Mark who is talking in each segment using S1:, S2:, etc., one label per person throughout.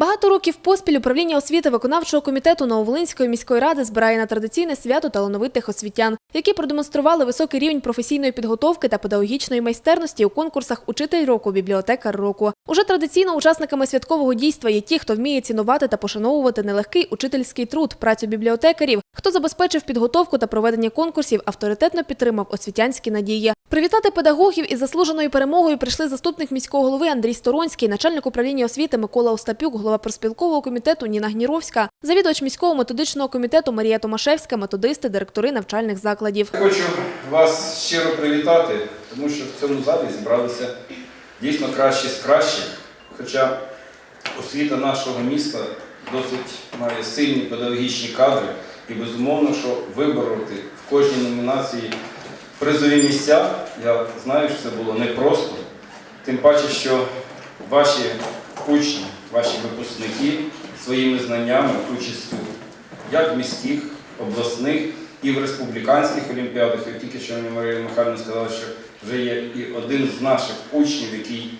S1: Багато років поспіль управління освіти виконавчого комітету Нововолинської міської ради збирає на традиційне свято талановитих освітян, які продемонстрували високий рівень професійної підготовки та педагогічної майстерності у конкурсах Учитель року, бібліотекар року. Уже традиційно учасниками святкового дійства є ті, хто вміє цінувати та пошановувати нелегкий учительський труд, працю бібліотекарів, хто забезпечив підготовку та проведення конкурсів, авторитетно підтримав освітянські надії. Привітати педагогів із заслуженою перемогою прийшли заступник міського голови Андрій Сторонський, начальник управління освіти Микола Остапюк, голова проспілкового комітету Ніна Гніровська, завідувач міського методичного комітету Марія Томашевська, методисти, директори навчальних закладів.
S2: Хочу вас щиро привітати, тому що в цьому залі зібралися дійсно кращі з кращих. Хоча освіта нашого міста досить має сильні педагогічні кадри і безумовно, що вибороти в кожній номінації призові місця, я знаю, що це було непросто. Тим паче, що ваші учні, ваші випускники своїми знаннями, участю як міських, обласних і в республіканських олімпіадах. І тільки що Марія Михайловна сказала, що вже є і один з наших учнів, який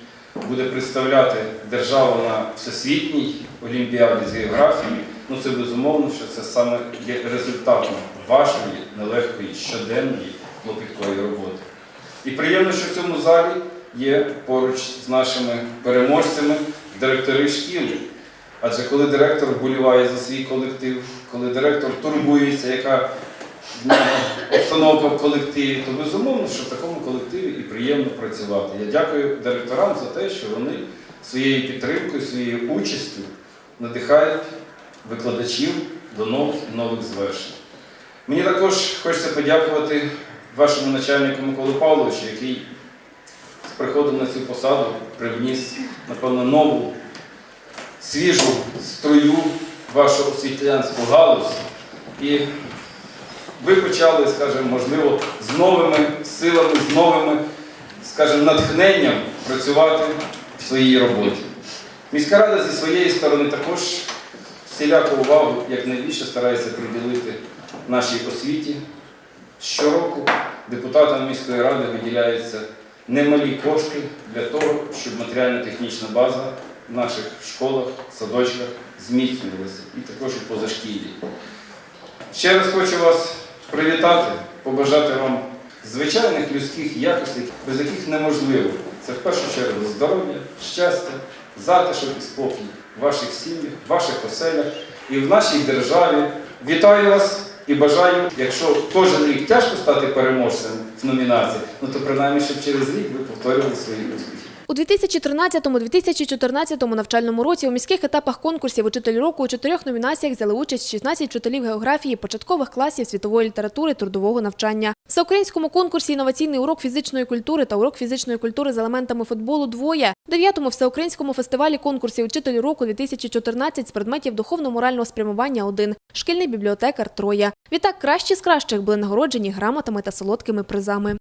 S2: буде представляти державу на всесвітній олімпіаді з географії. Ну це безумовно, що це саме є результатом вашої нелегкої щоденної клопіткої роботи. І приємно, що в цьому залі є поруч з нашими переможцями директори шкіл. Адже коли директор вболіває за свій колектив, коли директор турбується, яка обстановка в колективі, то безумовно, що в такому колективі і приємно працювати. Я дякую директорам за те, що вони своєю підтримкою, своєю участю надихають викладачів до нових і нових звершень. Мені також хочеться подякувати вашому начальнику Миколу Павловичу, який з приходом на цю посаду привніс, напевно, нову свіжу струю в вашу освітлянську галузь. І ви почали, скажімо, можливо, з новими силами, з новими, скажімо, натхненням працювати в своїй роботі. Міська рада зі своєї сторони також всіляку увагу, як найбільше старається приділити нашій освіті. Щороку депутатам міської ради виділяються немалі кошти для того, щоб матеріально-технічна база в наших школах, садочках зміцнювалася і також і позашкіллі. Ще раз хочу вас привітати, побажати вам звичайних людських якостей, без яких неможливо. Це в першу чергу здоров'я, щастя, затишок і спокій в ваших сім'ях, в ваших оселях і в нашій державі. Вітаю вас і бажаю, якщо кожен рік тяжко стати переможцем в номінації, ну то принаймні, щоб через рік ви повторювали свої успіхи.
S1: У 2013-2014 навчальному році у міських етапах конкурсів «Учитель року» у чотирьох номінаціях взяли участь 16 вчителів географії початкових класів світової літератури трудового навчання. В всеукраїнському конкурсі «Інноваційний урок фізичної культури» та урок фізичної культури з елементами футболу двоє. Дев'ятому всеукраїнському фестивалі конкурсів «Учитель року» 2014 з предметів духовно-морального спрямування один. Шкільний бібліотекар троє. Відтак кращі з кращих були нагороджені грамотами та солодкими призами.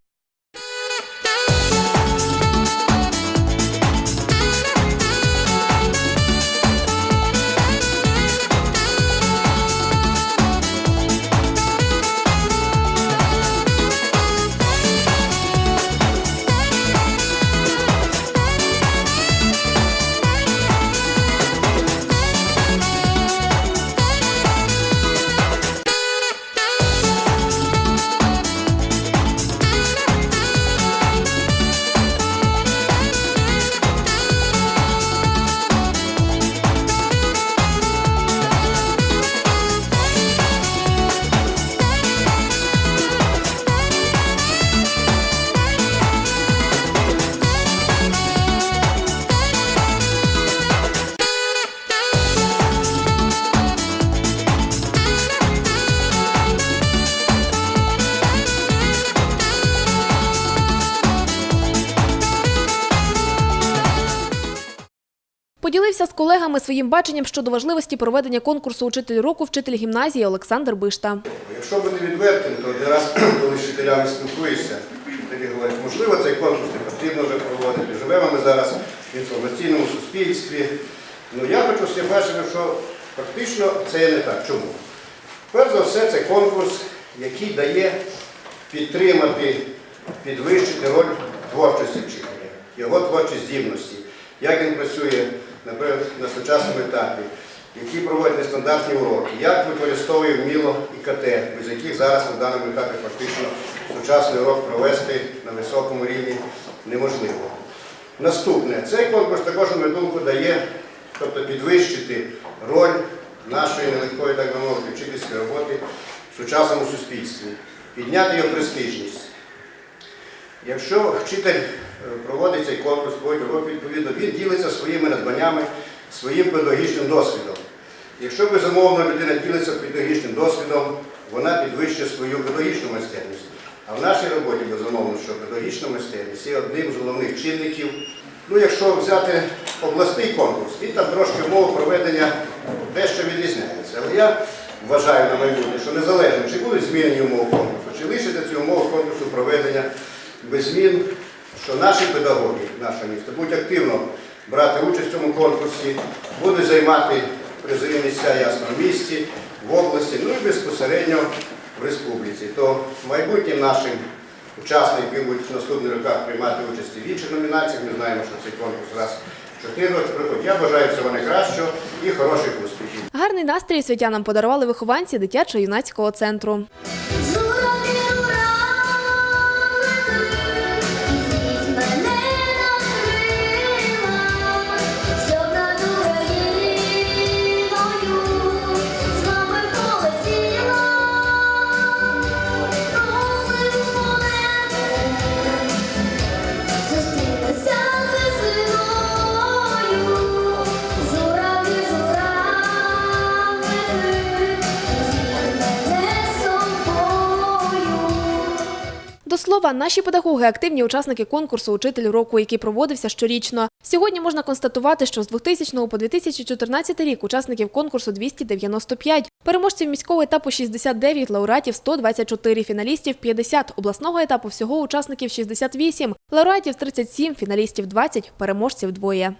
S1: Поділився з колегами своїм баченням щодо важливості проведення конкурсу «Учитель року» вчитель гімназії Олександр Бишта.
S3: Якщо бути відвертим, то один раз, коли з вчителями спілкуєшся, тоді говорять, можливо, цей конкурс не потрібно вже проводити. Живемо ми зараз в інформаційному суспільстві. Ну, я хочу всім бачити, що фактично це є не так. Чому? Перш за все, це конкурс, який дає підтримати, підвищити роль творчості вчителя, його творчі здібності, як він працює наприклад, на сучасному етапі, які проводять нестандартні уроки, як використовує вміло ІКТ, без яких зараз на даному етапі фактично сучасний урок провести на високому рівні неможливо. Наступне, цей конкурс також, на думку, дає, тобто підвищити роль нашої нелегкої, так би мовити, вчительської роботи в сучасному суспільстві, підняти його престижність. Якщо вчитель проводить цей конкурс, відповідно, він ділиться своїми надбаннями, своїм педагогічним досвідом. Якщо безумовно людина ділиться педагогічним досвідом, вона підвищує свою педагогічну майстерність. А в нашій роботі, безумовно, що педагогічна майстерність є одним з головних чинників. Ну, якщо взяти обласний конкурс, він там трошки умови проведення дещо відрізняється. Але я вважаю на майбутнє, що незалежно, чи будуть змінені умови конкурсу, чи лишаться ці умови конкурсу проведення без змін, що наші педагоги нашого міста будуть активно брати участь в цьому конкурсі, будуть займати призові місця ясно в місті, в області, ну і безпосередньо в республіці. То майбутнім нашим учасникам, будуть в наступних роках приймати участь в інших номінаціях, ми знаємо, що цей конкурс раз чотири роки приходить. Я бажаю всього найкращого і хороших успіхів.
S1: Гарний настрій святянам подарували вихованці дитячо-юнацького центру. Слова, наші педагоги активні учасники конкурсу Учитель року, який проводився щорічно. Сьогодні можна констатувати, що з 2000 по 2014 рік учасників конкурсу 295, переможців міського етапу 69, лауреатів 124, фіналістів 50, обласного етапу всього учасників 68, лауреатів 37, фіналістів 20, переможців двоє.